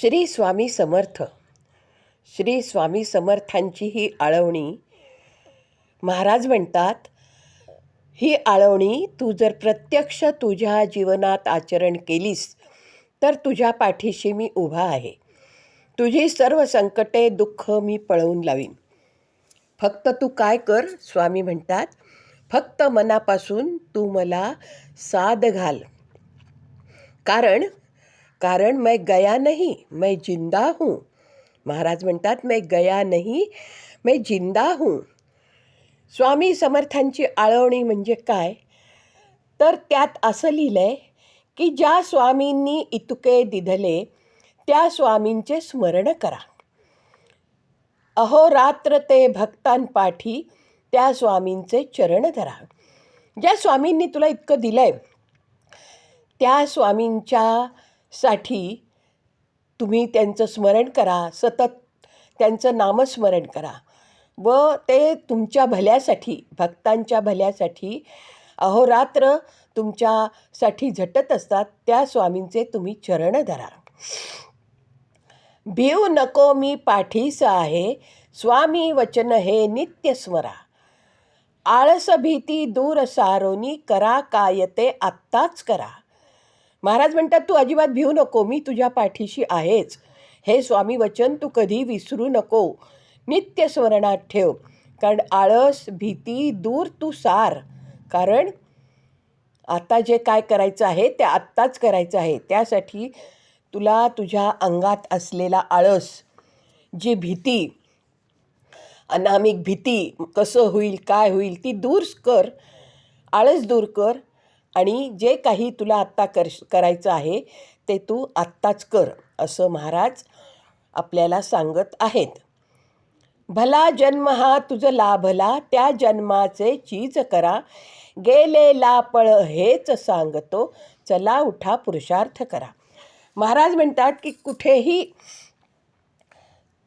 श्री स्वामी समर्थ. श्री स्वामी समर्थांची ही आळवणी महाराज म्हणतात ही आळवणी तू जर प्रत्यक्ष तुझ्या जीवनात आचरण केलीस तर तुझ्या पाठीशी मी उभा आहे. तुझी सर्व संकटे दुःख मी पळवून लावीन. फक्त तू काय कर स्वामी म्हणतात फक्त मनापासून तू मला साद घाल. कारण कारण मैं गया नहीं मैं जिंदा हूँ। महाराज म्हणतात मैं गया नहीं मैं जिंदा हूँ। स्वामी समर्थांची आळवणी म्हणजे काय? तर त्यात असं लिहिलं आहे की ज्या स्वामींनी इतुके दिधले त्या स्वामींचे स्मरण करा. अहोरात्र ते भक्तांपाठी त्या स्वामींचे चरण धरा. ज्या स्वामींनी तुला इतकं दिलं आहे त्या स्वामींच्या साठी तुम्ही त्यांचं स्मरण करा सतत त्यांचं नामस्मरण करा. व ते तुमच्या भल्यासाठी भक्तांच्या भल्यासाठी अहोरात्र तुमच्यासाठी झटत असतात त्या स्वामींचे तुम्ही चरण धरा. भिव नको मी पाठीस आहे स्वामी वचन हे नित्य स्मरा. आळस भीती दूर सारोनी करा काय ते आत्ताच करा. महाराज म्हणतात तू अजिबात भिवू नको मी तुझ्या पाठीशी आहेच. हे स्वामी वचन तू कधी विसरू नको. नित्य स्मरणात ठेव. कारण आळस भीती दूर तू सार. कारण आता जे काय करायचं आहे ते आत्ताच करायचं आहे. त्यासाठी तुला तुझ्या अंगात असलेला आळस जी भीती अनामिक भीती कसं होईल काय होईल ती दूर कर. आळस दूर कर. आणि जे काही तुला आत्ता कर करायचं आहे ते तू आत्ताच कर असं महाराज आपल्याला सांगत आहेत. भला जन्म हा तुझ लाभला त्या जन्माचे चीज करा. गेलेला पळ हेच सांगतो चला उठा पुरुषार्थ करा. महाराज म्हणतात की कुठेही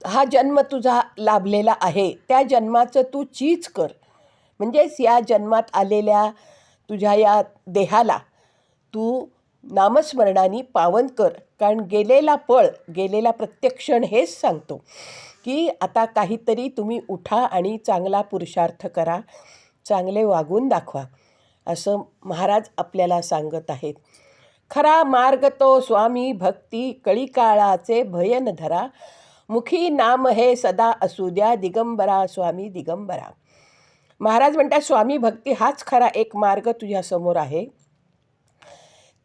हा जन्म तुझा लाभलेला आहे त्या जन्माचं तू चीज कर. म्हणजेच या जन्मात आलेल्या तुझ्या या देहाला तू नामस्मरणाने पावन कर कारण गेलेला पळ गेलेला प्रत्यक्षण हेच सांगतो की आता काहीतरी तुम्ही उठा आणि चांगला पुरुषार्थ करा चांगले वागून दाखवा असं महाराज आपल्याला सांगत आहेत. खरा मार्ग तो स्वामी भक्ती कळीकाळाचे भयन धरा मुखी नाम हे सदा असू द्या दिगंबरा स्वामी दिगंबरा. महाराज म्हणतात स्वामी भक्ती हाच खरा एक मार्ग तुझ्यासमोर आहे.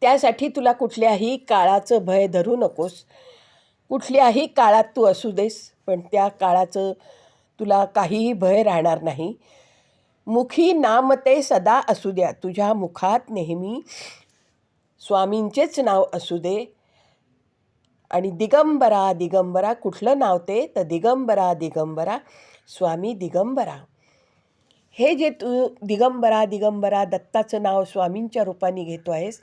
त्यासाठी तुला कुठल्याही काळाचं भय धरू नकोस. कुठल्याही काळात तू असू देस पण त्या काळाचं तुला काहीही भय राहणार नाही. मुखी नाम ते सदा असू द्या तुझ्या मुखात नेहमी स्वामींचेच नाव असू दे. आणि दिगंबरा दिगंबरा कुठलं नाव ते? तर दिगंबरा दिगंबरा स्वामी दिगंबरा. हे जे तू दिगंबरा दिगंबरा दत्ताचं नाव स्वामींच्या रूपाने घेतो आहेस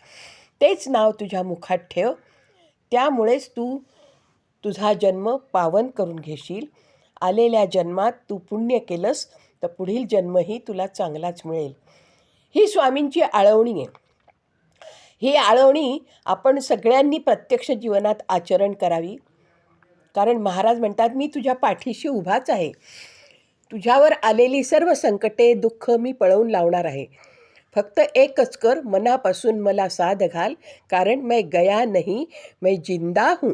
तेच नाव तुझ्या मुखात ठेव. त्यामुळेच तू तुझा जन्म पावन करून घेशील. आलेल्या जन्मात तू पुण्य केलंस तर पुढील जन्मही तुला चांगलाच मिळेल. ही स्वामींची आळवणी आहे. ही आळवणी आपण सगळ्यांनी प्रत्यक्ष जीवनात आचरण करावी. कारण महाराज म्हणतात मी तुझ्या पाठीशी उभाच आहे. तुझ्यावर आलेली सर्व संकटे दुःख मी पळवून लावणार आहे. फक्त एकच कर मनापासून मला साथ घाल कारण मैं गया नहीं मैं जिंदा हूँ.